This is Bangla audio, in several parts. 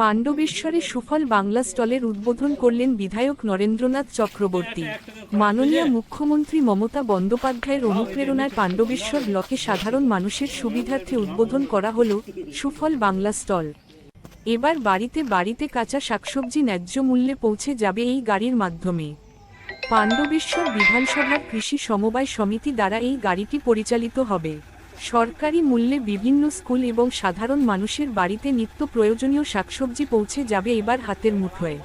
পাণ্ডবেশ্বরে সুফল বাংলা স্টলের উদ্বোধন করলেন বিধায়ক নরেন্দ্রনাথ চক্রবর্তী। মাননীয় মুখ্যমন্ত্রী মমতা বন্দ্যোপাধ্যায়ের অনুপ্রেরণায় পাণ্ডবেশ্বর ব্লকে সাধারণ মানুষের সুবিধার্থে উদ্বোধন করা হল সুফল বাংলা স্টল। এবার বাড়িতে বাড়িতে কাঁচা শাকসবজি ন্যায্য মূল্যে পৌঁছে যাবে এই গাড়ির মাধ্যমে। পাণ্ডবেশ্বর বিধানসভার কৃষি সমবায় সমিতি দ্বারা এই গাড়িটি পরিচালিত হবে। সরকারি মূল্যে বিভিন্ন স্কুল এবং সাধারণ মানুষের বাড়িতে নিত্য প্রয়োজনীয় শাকসবজি পৌঁছে যাবে এবার হাতের মুঠোয়।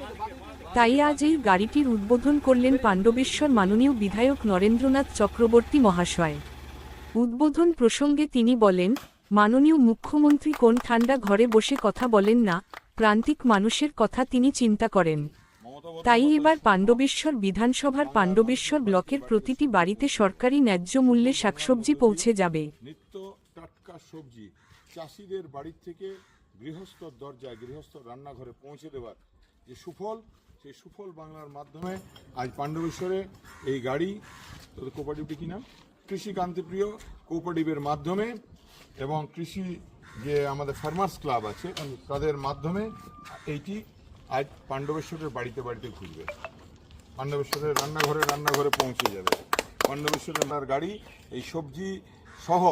তাই আজ এই গাড়িটির উদ্বোধন করলেন পাণ্ডবেশ্বর মাননীয় বিধায়ক নরেন্দ্রনাথ চক্রবর্তী মহাশয়। উদ্বোধন প্রসঙ্গে তিনি বলেন, মাননীয় মুখ্যমন্ত্রী কোন ঠান্ডা ঘরে বসে কথা বলেন না, প্রান্তিক মানুষের কথা তিনি চিন্তা করেন। তাই এবার পাণ্ডবেশ্বর বিধানসভার পাণ্ডবেশ্বর ব্লকের প্রতিটি বাড়িতে সরকারি ন্যায্য মূল্যে শাকসবজি পৌঁছে যাবে। সবজি চাষিদের বাড়ির থেকে গৃহস্থর দরজায় গৃহস্থ রান্নাঘরে পৌঁছে দেওয়ার যে সুফল, সেই সুফল বাংলার মাধ্যমে আজ পাণ্ডবেশ্বরে এই গাড়ি, তোদের কোপারেটিভটি কি নাম? কৃষি কান্তিপ্রিয় কোপারেটিভের মাধ্যমে এবং কৃষি যে আমাদের ফার্মার্স ক্লাব আছে, তাদের মাধ্যমে এইটি আজ পাণ্ডবেশ্বরের বাড়িতে বাড়িতে ঘুরবে। পাণ্ডবেশ্বরের রান্নাঘরে রান্নাঘরে পৌঁছে যাবে। পাণ্ডবেশ্বরের গাড়ি, এই সবজি সহ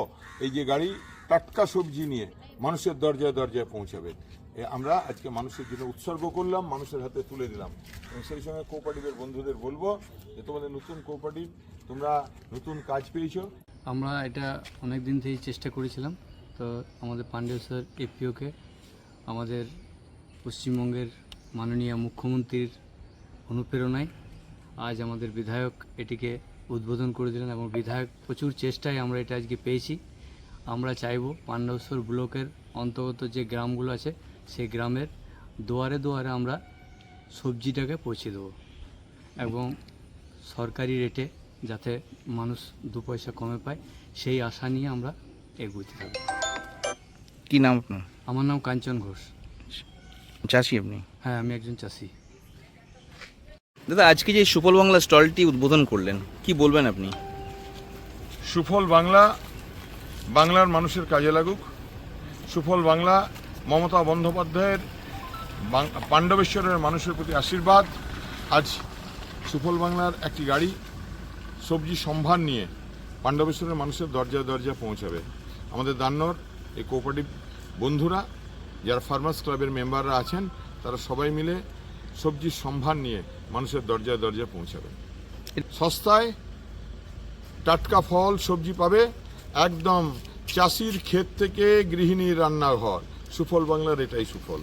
এই যে গাড়ি টাটকা সবজি নিয়ে মানুষের দরজায় দরজায় পৌঁছাবে। আমরা আজকে মানুষের জন্য উৎসর্গ করলাম, মানুষের হাতে তুলে দিলাম। এবং সেই সঙ্গে কোঅপারেটিভের বন্ধুদের বলব যে, তোমাদের নতুন কোঅপারেটিভ তোমরা নতুন কাজ পেয়েছ। আমরা এটা অনেক দিন থেকেই চেষ্টা করেছিলাম। তো আমাদের পাণ্ডেশ্বর এপিওকে আমাদের পশ্চিমবঙ্গের মাননীয় মুখ্যমন্ত্রীর অনুপ্রেরণায় আজ আমাদের বিধায়ক এটিকে উদ্বোধন করে দিলেন এবং বিধায়ক প্রচুর চেষ্টায় আমরা এটা আজকে পেয়েছি। আমরা চাইব পাণ্ডবেশ্বর ব্লকের অন্তর্গত যে গ্রামগুলো আছে সেই গ্রামের দুয়ারে দুয়ারে আমরা সবজিটাকে পৌঁছে দেবো এবং সরকারি রেটে যাতে মানুষ দু পয়সা কমে পায় সেই আশা নিয়ে আমরা এগোতে থাকব। কী নাম আপনার? আমার নাম কাঞ্চন ঘোষ। চাষি আপনি? হ্যাঁ আমি একজন চাষি। দাদা আজকে যে সুফল বাংলা স্টলটি উদ্বোধন করলেন কি বলবেন আপনি? সুফল বাংলা বাংলার মানুষের কাজে লাগুক। সুফল বাংলা, মমতা বন্দ্যোপাধ্যায়ের পাণ্ডবেশ্বরের মানুষের প্রতি আশীর্বাদ। আজ সুফল বাংলার একটি গাড়ি সবজি সম্ভার নিয়ে পাণ্ডবেশ্বরের মানুষের দরজায় দরজায় পৌঁছাবে। আমাদের দান্নর, এই কোঅপারেটিভ বন্ধুরা, যারা ফার্মার্স ক্লাবের মেম্বাররা আছেন, তারা সবাই মিলে সবজির সম্ভার নিয়ে মানুষের দরজায় দরজায় পৌঁছাবে। সস্তায় টাটকা ফল, সবজি পাবে। একদম চাষির ক্ষেত থেকে গৃহিণীর রান্নাঘর। সুফল বাংলার এটাই সুফল।